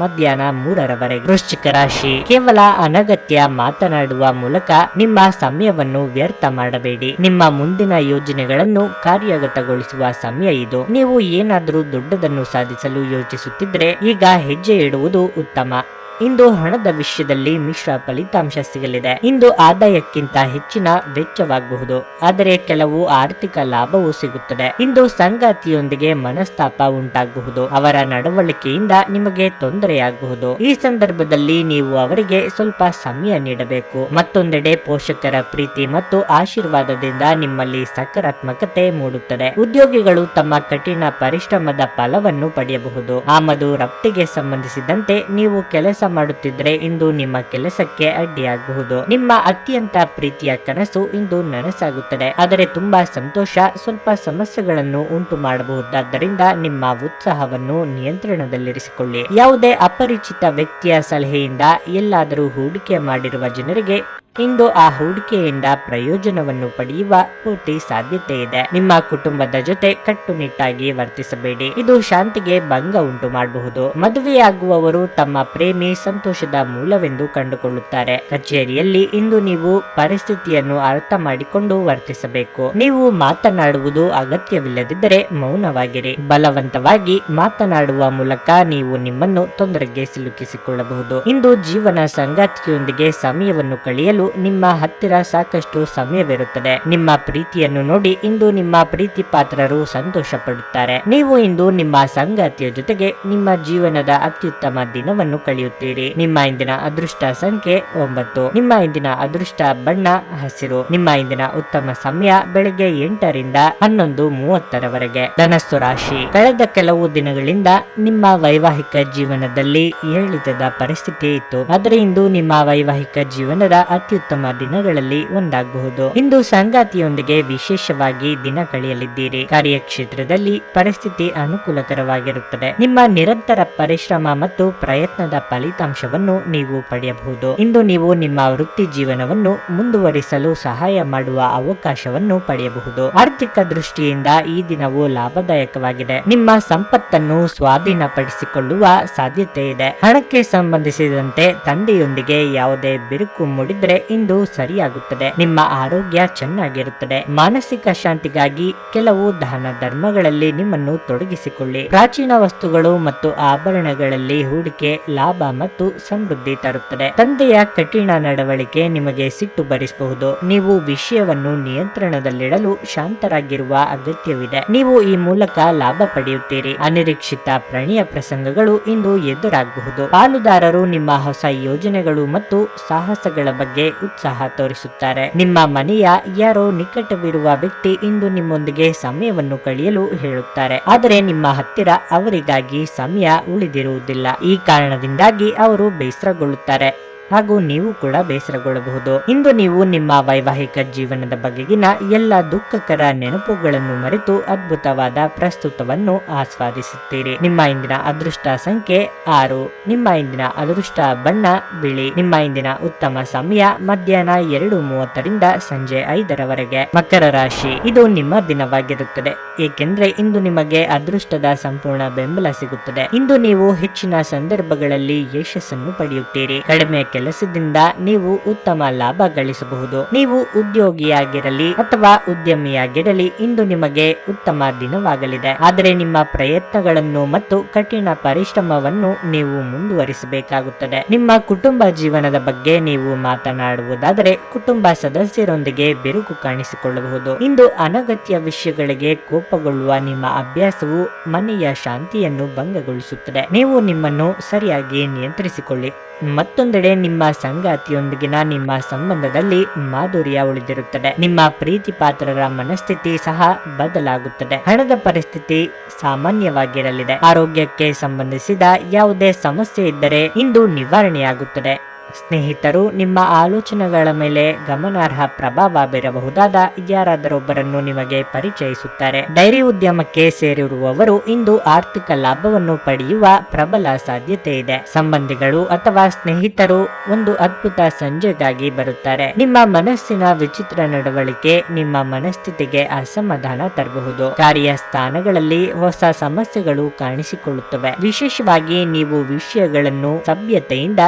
ಮಧ್ಯಾಹ್ನ ಮೂರರವರೆಗೆ. ವೃಶ್ಚಿಕ ರಾಶಿ. ಕೇವಲ ಅನಗತ್ಯ ಮಾತನಾಡುವ ಮೂಲಕ ನಿಮ್ಮ ಸಮಯವನ್ನು ವ್ಯರ್ಥ ಮಾಡಬೇಡಿ. ನಿಮ್ಮ ಮುಂದಿನ ಯೋಜನೆಗಳನ್ನು ಕಾರ್ಯಗತಗೊಳಿಸುವ ಸಮಯ ಇದು. ನೀವು ಏನಾದರೂ ದೊಡ್ಡದನ್ನು ಸಾಧಿಸಲು ಯೋಚಿಸುತ್ತಿದ್ರೆ ಈಗ ಹೆಜ್ಜೆ ಇಡುವುದು ಉತ್ತಮ. ಇಂದು ಹಣದ ವಿಷಯದಲ್ಲಿ ಮಿಶ್ರ ಫಲಿತಾಂಶ ಸಿಗಲಿದೆ. ಇಂದು ಆದಾಯಕ್ಕಿಂತ ಹೆಚ್ಚಿನ ವೆಚ್ಚವಾಗಬಹುದು. ಆದರೆ ಕೆಲವು ಆರ್ಥಿಕ ಲಾಭವೂ ಸಿಗುತ್ತದೆ. ಇಂದು ಸಂಗಾತಿಯೊಂದಿಗೆ ಮನಸ್ತಾಪ ಉಂಟಾಗಬಹುದು. ಅವರ ನಡವಳಿಕೆಯಿಂದ ನಿಮಗೆ ತೊಂದರೆಯಾಗಬಹುದು. ಈ ಸಂದರ್ಭದಲ್ಲಿ ನೀವು ಅವರಿಗೆ ಸ್ವಲ್ಪ ಸಮಯ ನೀಡಬೇಕು. ಮತ್ತೊಂದೆಡೆ ಪೋಷಕರ ಪ್ರೀತಿ ಮತ್ತು ಆಶೀರ್ವಾದದಿಂದ ನಿಮ್ಮಲ್ಲಿ ಸಕಾರಾತ್ಮಕತೆ ಮೂಡುತ್ತದೆ. ಉದ್ಯೋಗಿಗಳು ತಮ್ಮ ಕಠಿಣ ಪರಿಶ್ರಮದ ಫಲವನ್ನು ಪಡೆಯಬಹುದು. ಆಮದು ರಫ್ತಿಗೆ ಸಂಬಂಧಿಸಿದಂತೆ ನೀವು ಕೆಲಸ ಮಾಡುತ್ತಿದ್ರೆ ಇಂದು ನಿಮ್ಮ ಕೆಲಸಕ್ಕೆ ಅಡ್ಡಿಯಾಗಬಹುದು. ನಿಮ್ಮ ಅತ್ಯಂತ ಪ್ರೀತಿಯ ಕನಸು ಇಂದು ನನಸಾಗುತ್ತದೆ. ಆದರೆ ತುಂಬಾ ಸಂತೋಷ, ಸ್ವಲ್ಪ ಸಮಸ್ಯೆಗಳನ್ನು ಉಂಟು ಮಾಡಬಹುದಾದ್ದರಿಂದ ನಿಮ್ಮ ಉತ್ಸಾಹವನ್ನು ನಿಯಂತ್ರಣದಲ್ಲಿರಿಸಿಕೊಳ್ಳಿ. ಯಾವುದೇ ಅಪರಿಚಿತ ವ್ಯಕ್ತಿಯ ಸಲಹೆಯಿಂದ ಎಲ್ಲಾದರೂ ಹೂಡಿಕೆ ಮಾಡಿರುವ ಜನರಿಗೆ ಇಂದು ಆ ಹೂಡಿಕೆಯಿಂದ ಪ್ರಯೋಜನವನ್ನು ಪಡೆಯುವ ಪೂರ್ತಿ ಸಾಧ್ಯತೆ ಇದೆ. ನಿಮ್ಮ ಕುಟುಂಬದ ಜೊತೆ ಕಟ್ಟುನಿಟ್ಟಾಗಿ ವರ್ತಿಸಬೇಡಿ. ಇದು ಶಾಂತಿಗೆ ಭಂಗ ಉಂಟು ಮಾಡಬಹುದು. ಮದುವೆಯಾಗುವವರು ತಮ್ಮ ಪ್ರೇಮಿ ಸಂತೋಷದ ಮೂಲವೆಂದು ಕಂಡುಕೊಳ್ಳುತ್ತಾರೆ. ಕಚೇರಿಯಲ್ಲಿ ಇಂದು ನೀವು ಪರಿಸ್ಥಿತಿಯನ್ನು ಅರ್ಥ ಮಾಡಿಕೊಂಡು ವರ್ತಿಸಬೇಕು. ನೀವು ಮಾತನಾಡುವುದು ಅಗತ್ಯವಿಲ್ಲದಿದ್ದರೆ ಮೌನವಾಗಿರಿ. ಬಲವಂತವಾಗಿ ಮಾತನಾಡುವ ಮೂಲಕ ನೀವು ನಿಮ್ಮನ್ನು ತೊಂದರೆಗೆ ಸಿಲುಕಿಸಿಕೊಳ್ಳಬಹುದು. ಇಂದು ಜೀವನ ಸಂಗಾತಿಯೊಂದಿಗೆ ಸಮಯವನ್ನು ಕಳೆಯಲು ನಿಮ್ಮ ಹತ್ತಿರ ಸಾಕಷ್ಟು ಸಮಯವಿರುತ್ತದೆ. ನಿಮ್ಮ ಪ್ರೀತಿಯನ್ನು ನೋಡಿ ಇಂದು ನಿಮ್ಮ ಪ್ರೀತಿ ಪಾತ್ರರು ಸಂತೋಷ ಪಡುತ್ತಾರೆ ನೀವು ಇಂದು ನಿಮ್ಮ ಸಂಗಾತಿಯ ಜೊತೆಗೆ ನಿಮ್ಮ ಜೀವನದ ಅತ್ಯುತ್ತಮ ದಿನವನ್ನು ಕಳೆಯುತ್ತೀರಿ. ನಿಮ್ಮ ಇಂದಿನ ಅದೃಷ್ಟ ಸಂಖ್ಯೆ ಒಂಬತ್ತು. ನಿಮ್ಮ ಇಂದಿನ ಅದೃಷ್ಟ ಬಣ್ಣ, ಹಸಿರು. ನಿಮ್ಮ ಇಂದಿನ ಉತ್ತಮ ಸಮಯ ಬೆಳಗ್ಗೆ ಎಂಟರಿಂದ ಹನ್ನೊಂದು ಮೂವತ್ತರವರೆಗೆ. ಧನಸ್ಸು ರಾಶಿ. ಕಳೆದ ಕೆಲವು ದಿನಗಳಿಂದ ನಿಮ್ಮ ವೈವಾಹಿಕ ಜೀವನದಲ್ಲಿ ಏಳಿತದ ಪರಿಸ್ಥಿತಿ ಇತ್ತು. ಆದರೆ ಇಂದು ನಿಮ್ಮ ವೈವಾಹಿಕ ಜೀವನದ ಅತ್ಯುತ್ತಮ ಅತ್ಯುತ್ತಮ ದಿನಗಳಲ್ಲಿ ಒಂದಾಗಬಹುದು. ಇಂದು ಸಂಗಾತಿಯೊಂದಿಗೆ ವಿಶೇಷವಾಗಿ ದಿನ ಕಳೆಯಲಿದ್ದೀರಿ. ಕಾರ್ಯಕ್ಷೇತ್ರದಲ್ಲಿ ಪರಿಸ್ಥಿತಿ ಅನುಕೂಲಕರವಾಗಿರುತ್ತದೆ. ನಿಮ್ಮ ನಿರಂತರ ಪರಿಶ್ರಮ ಮತ್ತು ಪ್ರಯತ್ನದ ಫಲಿತಾಂಶವನ್ನು ನೀವು ಪಡೆಯಬಹುದು. ಇಂದು ನೀವು ನಿಮ್ಮ ವೃತ್ತಿ ಜೀವನವನ್ನು ಮುಂದುವರಿಸಲು ಸಹಾಯ ಮಾಡುವ ಅವಕಾಶವನ್ನು ಪಡೆಯಬಹುದು. ಆರ್ಥಿಕ ದೃಷ್ಟಿಯಿಂದ ಈ ದಿನವು ಲಾಭದಾಯಕವಾಗಿದೆ. ನಿಮ್ಮ ಸಂಪತ್ತನ್ನು ಸ್ವಾಧೀನಪಡಿಸಿಕೊಳ್ಳುವ ಸಾಧ್ಯತೆ ಇದೆ. ಹಣಕ್ಕೆ ಸಂಬಂಧಿಸಿದಂತೆ ತಂದೆಯೊಂದಿಗೆ ಯಾವುದೇ ಬಿರುಕು ಮೂಡಿದ್ರೆ ಇಂದು ಸರಿಯಾಗುತ್ತದೆ. ನಿಮ್ಮ ಆರೋಗ್ಯ ಚೆನ್ನಾಗಿರುತ್ತದೆ. ಮಾನಸಿಕ ಶಾಂತಿಗಾಗಿ ಕೆಲವು ದಾನ ಧರ್ಮಗಳಲ್ಲಿ ನಿಮ್ಮನ್ನು ತೊಡಗಿಸಿಕೊಳ್ಳಿ. ಪ್ರಾಚೀನ ವಸ್ತುಗಳು ಮತ್ತು ಆಭರಣಗಳಲ್ಲಿ ಹೂಡಿಕೆ, ಲಾಭ ಮತ್ತು ಸಮೃದ್ಧಿ ತರುತ್ತದೆ. ತಂದೆಯ ಕಠಿಣ ನಡವಳಿಕೆ ನಿಮಗೆ ಸಿಟ್ಟು ಭರಿಸಬಹುದು. ನೀವು ವಿಷಯವನ್ನು ನಿಯಂತ್ರಣದಲ್ಲಿಡಲು ಶಾಂತರಾಗಿರುವ ಅಗತ್ಯವಿದೆ. ನೀವು ಈ ಮೂಲಕ ಲಾಭ ಪಡೆಯುತ್ತೀರಿ. ಅನಿರೀಕ್ಷಿತ ಪ್ರಣಯ ಪ್ರಸಂಗಗಳು ಇಂದು ಎದುರಾಗಬಹುದು. ಪಾಲುದಾರರು ನಿಮ್ಮ ಹೊಸ ಯೋಜನೆಗಳು ಮತ್ತು ಸಾಹಸಗಳ ಬಗ್ಗೆ ಉತ್ಸಾಹ ತೋರಿಸುತ್ತಾರೆ. ನಿಮ್ಮ ಮನೆಯ ಯಾರೋ ನಿಕಟವಿರುವ ವ್ಯಕ್ತಿ ಇಂದು ನಿಮ್ಮೊಂದಿಗೆ ಸಮಯವನ್ನು ಕಳೆಯಲು ಹೇಳುತ್ತಾರೆ. ಆದರೆ ನಿಮ್ಮ ಹತ್ತಿರ ಅವರಿಗಾಗಿ ಸಮಯ ಉಳಿದಿರುವುದಿಲ್ಲ. ಈ ಕಾರಣದಿಂದಾಗಿ ಅವರು ಬೇಸರಗೊಳ್ಳುತ್ತಾರೆ. ಹಾಗೂ ನೀವು ಕೂಡ ಬೇಸರಗೊಳ್ಳಬಹುದು. ಇಂದು ನೀವು ನಿಮ್ಮ ವೈವಾಹಿಕ ಜೀವನದ ಬಗೆಗಿನ ಎಲ್ಲ ದುಃಖಕರ ನೆನಪುಗಳನ್ನು ಮರೆತು ಅದ್ಭುತವಾದ ಪ್ರಸ್ತುತವನ್ನು ಆಸ್ವಾದಿಸುತ್ತೀರಿ. ನಿಮ್ಮ ಇಂದಿನ ಅದೃಷ್ಟ ಸಂಖ್ಯೆ ಆರು. ನಿಮ್ಮ ಇಂದಿನ ಅದೃಷ್ಟ ಬಣ್ಣ ಬಿಳಿ. ನಿಮ್ಮ ಇಂದಿನ ಉತ್ತಮ ಸಮಯ ಮಧ್ಯಾಹ್ನ ಎರಡು ಮೂವತ್ತರಿಂದ ಸಂಜೆ ಐದರವರೆಗೆ. ಮಕರ ರಾಶಿ, ಇದು ನಿಮ್ಮ ದಿನವಾಗಿರುತ್ತದೆ. ಏಕೆಂದ್ರೆ ಇಂದು ನಿಮಗೆ ಅದೃಷ್ಟದ ಸಂಪೂರ್ಣ ಬೆಂಬಲ ಸಿಗುತ್ತದೆ. ಇಂದು ನೀವು ಹೆಚ್ಚಿನ ಸಂದರ್ಭಗಳಲ್ಲಿ ಯಶಸ್ಸನ್ನು ಪಡೆಯುತ್ತೀರಿ. ಕಡಿಮೆ ಕೆಲಸದಿಂದ ನೀವು ಉತ್ತಮ ಲಾಭ ಗಳಿಸಬಹುದು. ನೀವು ಉದ್ಯೋಗಿಯಾಗಿರಲಿ ಅಥವಾ ಉದ್ಯಮಿಯಾಗಿರಲಿ, ಇಂದು ನಿಮಗೆ ಉತ್ತಮ ದಿನವಾಗಲಿದೆ. ಆದರೆ ನಿಮ್ಮ ಪ್ರಯತ್ನಗಳನ್ನು ಮತ್ತು ಕಠಿಣ ಪರಿಶ್ರಮವನ್ನು ನೀವು ಮುಂದುವರಿಸಬೇಕಾಗುತ್ತದೆ. ನಿಮ್ಮ ಕುಟುಂಬ ಜೀವನದ ಬಗ್ಗೆ ನೀವು ಮಾತನಾಡುವುದಾದರೆ, ಕುಟುಂಬ ಸದಸ್ಯರೊಂದಿಗೆ ಬಿರುಕು ಕಾಣಿಸಿಕೊಳ್ಳಬಹುದು. ಇಂದು ಅನಗತ್ಯ ವಿಷಯಗಳಿಗೆ ಕೋಪಗೊಳ್ಳುವ ನಿಮ್ಮ ಅಭ್ಯಾಸವು ಮನೆಯ ಶಾಂತಿಯನ್ನು ಭಂಗಗೊಳಿಸುತ್ತದೆ. ನೀವು ನಿಮ್ಮನ್ನು ಸರಿಯಾಗಿ ನಿಯಂತ್ರಿಸಿಕೊಳ್ಳಿ. ಮತ್ತೊಂದೆಡೆ ನಿಮ್ಮ ಸಂಗಾತಿಯೊಂದಿಗಿನ ನಿಮ್ಮ ಸಂಬಂಧದಲ್ಲಿ ಮಾಧುರ್ಯ ಉಳಿದಿರುತ್ತದೆ. ನಿಮ್ಮ ಪ್ರೀತಿ ಪಾತ್ರರ ಮನಸ್ಥಿತಿ ಸಹ ಬದಲಾಗುತ್ತದೆ. ಹಣದ ಪರಿಸ್ಥಿತಿ ಸಾಮಾನ್ಯವಾಗಿರಲಿದೆ. ಆರೋಗ್ಯಕ್ಕೆ ಸಂಬಂಧಿಸಿದ ಯಾವುದೇ ಸಮಸ್ಯೆ ಇದ್ದರೆ ಇಂದು ನಿವಾರಣೆಯಾಗುತ್ತದೆ. ಸ್ನೇಹಿತರು, ನಿಮ್ಮ ಆಲೋಚನೆಗಳ ಮೇಲೆ ಗಮನಾರ್ಹ ಪ್ರಭಾವ ಬೀರಬಹುದಾದ ಯಾರಾದರೊಬ್ಬರನ್ನು ನಿಮಗೆ ಪರಿಚಯಿಸುತ್ತಾರೆ. ಡೈರಿ ಉದ್ಯಮಕ್ಕೆ ಸೇರಿರುವವರು ಇಂದು ಆರ್ಥಿಕ ಲಾಭವನ್ನು ಪಡೆಯುವ ಪ್ರಬಲ ಸಾಧ್ಯತೆ ಇದೆ. ಸಂಬಂಧಿಗಳು ಅಥವಾ ಸ್ನೇಹಿತರು ಒಂದು ಅದ್ಭುತ ಸಂಜೆಗಾಗಿ ಬರುತ್ತಾರೆ. ನಿಮ್ಮ ಮನಸ್ಸಿನ ವಿಚಿತ್ರ ನಡವಳಿಕೆ ನಿಮ್ಮ ಮನಸ್ಥಿತಿಗೆ ಅಸಮಾಧಾನ ತರಬಹುದು. ಕಾರ್ಯ ಸ್ಥಾನಗಳಲ್ಲಿ ಹೊಸ ಸಮಸ್ಯೆಗಳು ಕಾಣಿಸಿಕೊಳ್ಳುತ್ತವೆ. ವಿಶೇಷವಾಗಿ ನೀವು ವಿಷಯಗಳನ್ನು ಸಭ್ಯತೆಯಿಂದ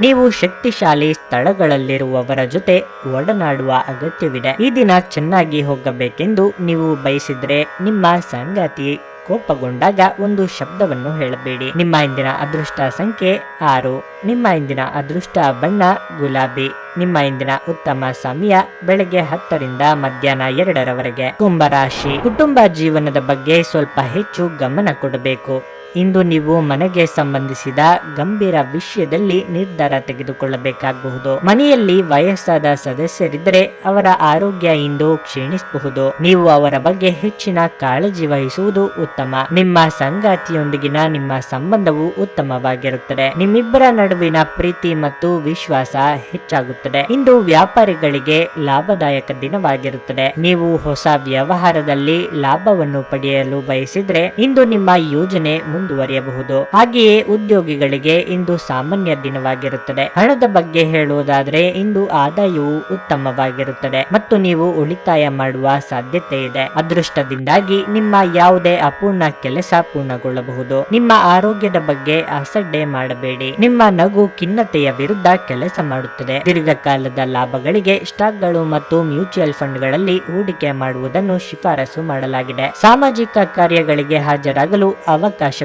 ನೀವು ಶಕ್ತಿಶಾಲಿ ಸ್ಥಳಗಳಲ್ಲಿರುವವರ ಜೊತೆ ಒಡನಾಡುವ ಅಗತ್ಯವಿದೆ. ಈ ದಿನ ಚೆನ್ನಾಗಿ ಹೋಗಬೇಕೆಂದು ನೀವು ಬಯಸಿದ್ರೆ ನಿಮ್ಮ ಸಂಗಾತಿ ಕೋಪಗೊಂಡಾಗ ಒಂದು ಶಬ್ದವನ್ನು ಹೇಳಬೇಡಿ. ನಿಮ್ಮ ಇಂದಿನ ಅದೃಷ್ಟ ಸಂಖ್ಯೆ ಆರು. ನಿಮ್ಮ ಇಂದಿನ ಅದೃಷ್ಟ ಬಣ್ಣ ಗುಲಾಬಿ. ನಿಮ್ಮ ಇಂದಿನ ಉತ್ತಮ ಸಮಯ ಬೆಳಗ್ಗೆ ಹತ್ತರಿಂದ ಮಧ್ಯಾಹ್ನ ಎರಡರವರೆಗೆ. ಕುಂಭರಾಶಿ ಕುಟುಂಬ ಜೀವನದ ಬಗ್ಗೆ ಸ್ವಲ್ಪ ಹೆಚ್ಚು ಗಮನ ಕೊಡಬೇಕು. ಇಂದು ನೀವು ಮನೆಗೆ ಸಂಬಂಧಿಸಿದ ಗಂಭೀರ ವಿಷಯದಲ್ಲಿ ನಿರ್ಧಾರ ತೆಗೆದುಕೊಳ್ಳಬೇಕಾಗಬಹುದು. ಮನೆಯಲ್ಲಿ ವಯಸ್ಸಾದ ಸದಸ್ಯರಿದ್ದರೆ ಅವರ ಆರೋಗ್ಯ ಇಂದು ಕ್ಷೀಣಿಸಬಹುದು. ನೀವು ಅವರ ಬಗ್ಗೆ ಹೆಚ್ಚಿನ ಕಾಳಜಿ ವಹಿಸುವುದು ಉತ್ತಮ. ನಿಮ್ಮ ಸಂಗಾತಿಯೊಂದಿಗಿನ ನಿಮ್ಮ ಸಂಬಂಧವು ಉತ್ತಮವಾಗಿರುತ್ತದೆ. ನಿಮ್ಮಿಬ್ಬರ ನಡುವಿನ ಪ್ರೀತಿ ಮತ್ತು ವಿಶ್ವಾಸ ಹೆಚ್ಚಾಗುತ್ತದೆ. ಇಂದು ವ್ಯಾಪಾರಿಗಳಿಗೆ ಲಾಭದಾಯಕ ದಿನವಾಗಿರುತ್ತದೆ. ನೀವು ಹೊಸ ವ್ಯವಹಾರದಲ್ಲಿ ಲಾಭವನ್ನು ಪಡೆಯಲು ಬಯಸಿದ್ರೆ ಇಂದು ನಿಮ್ಮ ಯೋಜನೆ ಮುಂದುವರಿಯಬಹುದು. ಹಾಗೆಯೇ ಉದ್ಯೋಗಿಗಳಿಗೆ ಇಂದು ಸಾಮಾನ್ಯ ದಿನವಾಗಿರುತ್ತದೆ. ಹಣದ ಬಗ್ಗೆ ಹೇಳುವುದಾದ್ರೆ ಇಂದು ಆದಾಯವು ಉತ್ತಮವಾಗಿರುತ್ತದೆ. ಮತ್ತು ನೀವು ಉಳಿತಾಯ ಮಾಡುವ ಸಾಧ್ಯತೆ ಇದೆ. ಅದೃಷ್ಟದಿಂದಾಗಿ ನಿಮ್ಮ ಯಾವುದೇ ಅಪೂರ್ಣ ಕೆಲಸ ಪೂರ್ಣಗೊಳ್ಳಬಹುದು. ನಿಮ್ಮ ಆರೋಗ್ಯದ ಬಗ್ಗೆ ಅಸಡ್ಡೆ ಮಾಡಬೇಡಿ. ನಿಮ್ಮ ನಗು ಖಿನ್ನತೆಯ ವಿರುದ್ಧ ಕೆಲಸ ಮಾಡುತ್ತದೆ. ದೀರ್ಘಕಾಲದ ಲಾಭಗಳಿಗೆ ಸ್ಟಾಕ್ಗಳು ಮತ್ತು ಮ್ಯೂಚುವಲ್ ಫಂಡ್ಗಳಲ್ಲಿ ಹೂಡಿಕೆ ಮಾಡುವುದನ್ನು ಶಿಫಾರಸು ಮಾಡಲಾಗಿದೆ. ಸಾಮಾಜಿಕ ಕಾರ್ಯಗಳಿಗೆ ಹಾಜರಾಗಲು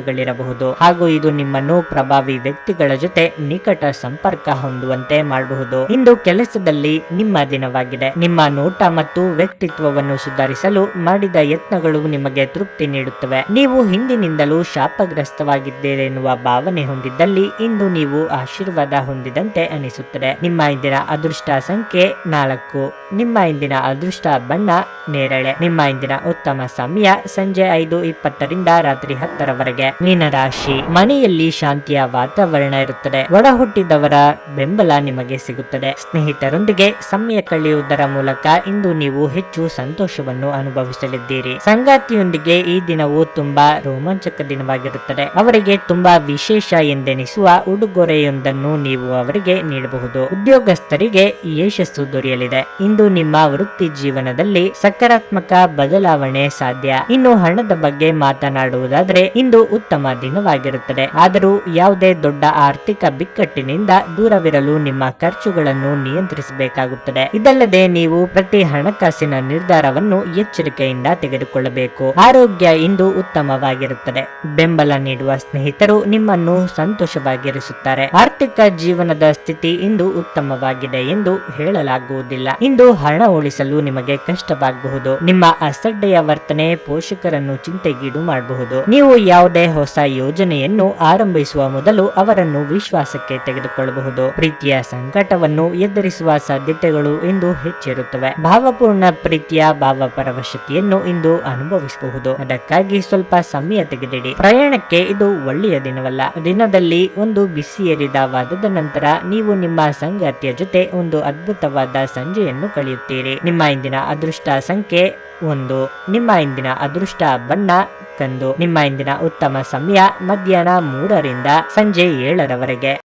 ಅವಕಾಶಗಳಿರಬಹುದು ಹಾಗೂ ಇದು ನಿಮ್ಮನ್ನು ಪ್ರಭಾವಿ ವ್ಯಕ್ತಿಗಳ ಜೊತೆ ನಿಕಟ ಸಂಪರ್ಕ ಹೊಂದುವಂತೆ ಮಾಡಬಹುದು. ಇಂದು ಕೆಲಸದಲ್ಲಿ ನಿಮ್ಮ ದಿನವಾಗಿದೆ. ನಿಮ್ಮ ನೋಟ ಮತ್ತು ವ್ಯಕ್ತಿತ್ವವನ್ನು ಸುಧಾರಿಸಲು ಮಾಡಿದ ಯತ್ನಗಳು ನಿಮಗೆ ತೃಪ್ತಿ ನೀಡುತ್ತವೆ. ನೀವು ಹಿಂದಿನಿಂದಲೂ ಶಾಪಗ್ರಸ್ತವಾಗಿದ್ದೀರೆನ್ನುವ ಭಾವನೆ ಹೊಂದಿದ್ದಲ್ಲಿ ಇಂದು ನೀವು ಆಶೀರ್ವಾದ ಹೊಂದಿದಂತೆ ಅನಿಸುತ್ತದೆ. ನಿಮ್ಮ ಇಂದಿನ ಅದೃಷ್ಟ ಸಂಖ್ಯೆ ನಾಲ್ಕು. ನಿಮ್ಮ ಇಂದಿನ ಅದೃಷ್ಟ ಬಣ್ಣ ನೇರಳೆ. ನಿಮ್ಮ ಇಂದಿನ ಉತ್ತಮ ಸಮಯ ಸಂಜೆ ಐದು ಇಪ್ಪತ್ತರಿಂದ ರಾತ್ರಿ ಹತ್ತರವರೆಗೆ. ಮೀನರಾಶಿ ಮನೆಯಲ್ಲಿ ಶಾಂತಿಯ ವಾತಾವರಣ ಇರುತ್ತದೆ. ಒಡ ಹುಟ್ಟಿದವರ ಬೆಂಬಲ ನಿಮಗೆ ಸಿಗುತ್ತದೆ. ಸ್ನೇಹಿತರೊಂದಿಗೆ ಸಮಯ ಕಳೆಯುವುದರ ಮೂಲಕ ಇಂದು ನೀವು ಹೆಚ್ಚು ಸಂತೋಷವನ್ನು ಅನುಭವಿಸಲಿದ್ದೀರಿ. ಸಂಗಾತಿಯೊಂದಿಗೆ ಈ ದಿನವು ತುಂಬಾ ರೋಮಾಂಚಕ ದಿನವಾಗಿರುತ್ತದೆ. ಅವರಿಗೆ ತುಂಬಾ ವಿಶೇಷ ಎಂದೆನಿಸುವ ಉಡುಗೊರೆಯೊಂದನ್ನು ನೀವು ಅವರಿಗೆ ನೀಡಬಹುದು. ಉದ್ಯೋಗಸ್ಥರಿಗೆ ಯಶಸ್ಸು ದೊರೆಯಲಿದೆ. ಇಂದು ನಿಮ್ಮ ವೃತ್ತಿ ಜೀವನದಲ್ಲಿ ಸಕಾರಾತ್ಮಕ ಬದಲಾವಣೆ ಸಾಧ್ಯ. ಇನ್ನು ಹಣದ ಬಗ್ಗೆ ಮಾತನಾಡುವುದಾದ್ರೆ, ಇಂದು ಉತ್ತಮ ದಿನವಾಗಿರುತ್ತದೆ. ಆದರೂ ಯಾವುದೇ ದೊಡ್ಡ ಆರ್ಥಿಕ ಬಿಕ್ಕಟ್ಟಿನಿಂದ ದೂರವಿರಲು ನಿಮ್ಮ ಖರ್ಚುಗಳನ್ನು ನಿಯಂತ್ರಿಸಬೇಕಾಗುತ್ತದೆ. ಇದಲ್ಲದೆ ನೀವು ಪ್ರತಿ ಹಣಕಾಸಿನ ನಿರ್ಧಾರವನ್ನು ಎಚ್ಚರಿಕೆಯಿಂದ ತೆಗೆದುಕೊಳ್ಳಬೇಕು. ಆರೋಗ್ಯ ಇಂದು ಉತ್ತಮವಾಗಿರುತ್ತದೆ. ಬೆಂಬಲ ನೀಡುವ ಸ್ನೇಹಿತರು ನಿಮ್ಮನ್ನು ಸಂತೋಷವಾಗಿರಿಸುತ್ತಾರೆ. ಆರ್ಥಿಕ ಜೀವನದ ಸ್ಥಿತಿ ಇಂದು ಉತ್ತಮವಾಗಿದೆ ಎಂದು ಹೇಳಲಾಗುವುದಿಲ್ಲ. ಇಂದು ಹಣ ಉಳಿಸಲು ನಿಮಗೆ ಕಷ್ಟವಾಗಬಹುದು. ನಿಮ್ಮ ಅಸಡ್ಡೆಯ ವರ್ತನೆ ಪೋಷಕರನ್ನು ಚಿಂತೆಗೀಡು ಮಾಡಬಹುದು. ನೀವು ಯಾವುದೇ ಹೊಸ ಯೋಜನೆಯನ್ನು ಆರಂಭಿಸುವ ಮೊದಲು ಅವರನ್ನು ವಿಶ್ವಾಸಕ್ಕೆ ತೆಗೆದುಕೊಳ್ಳಬಹುದು. ಪ್ರೀತಿಯ ಸಂಕಟವನ್ನು ಎದುರಿಸುವ ಸಾಧ್ಯತೆಗಳು ಇಂದು ಹೆಚ್ಚಿರುತ್ತವೆ. ಭಾವಪೂರ್ಣ ಪ್ರೀತಿಯ ಭಾವಪರವಶತೆಯನ್ನು ಇಂದು ಅನುಭವಿಸಬಹುದು. ಅದಕ್ಕಾಗಿ ಸ್ವಲ್ಪ ಸಮಯ ತೆಗೆದಿಡಿ. ಪ್ರಯಾಣಕ್ಕೆ ಇದು ಒಳ್ಳೆಯ ದಿನವಲ್ಲ. ದಿನದಲ್ಲಿ ಒಂದು ಬಿಸಿಯೇರಿದ ವಾದದ ನಂತರ ನೀವು ನಿಮ್ಮ ಸಂಗಾತಿಯ ಜೊತೆ ಒಂದು ಅದ್ಭುತವಾದ ಸಂಜೆಯನ್ನು ಕಳೆಯುತ್ತೀರಿ. ನಿಮ್ಮ ಇಂದಿನ ಅದೃಷ್ಟ ಸಂಖ್ಯೆ ಒಂದು. ನಿಮ್ಮ ಇಂದಿನ ಅದೃಷ್ಟ ಬಣ್ಣ ಕಂದು ನಿಮ್ಮ ಇಂದಿನ ಉತ್ತಮ ಸಮಯ ಮಧ್ಯಾಹ್ನ ಮೂರರಿಂದ ಸಂಜೆ ಏಳರವರೆಗೆ.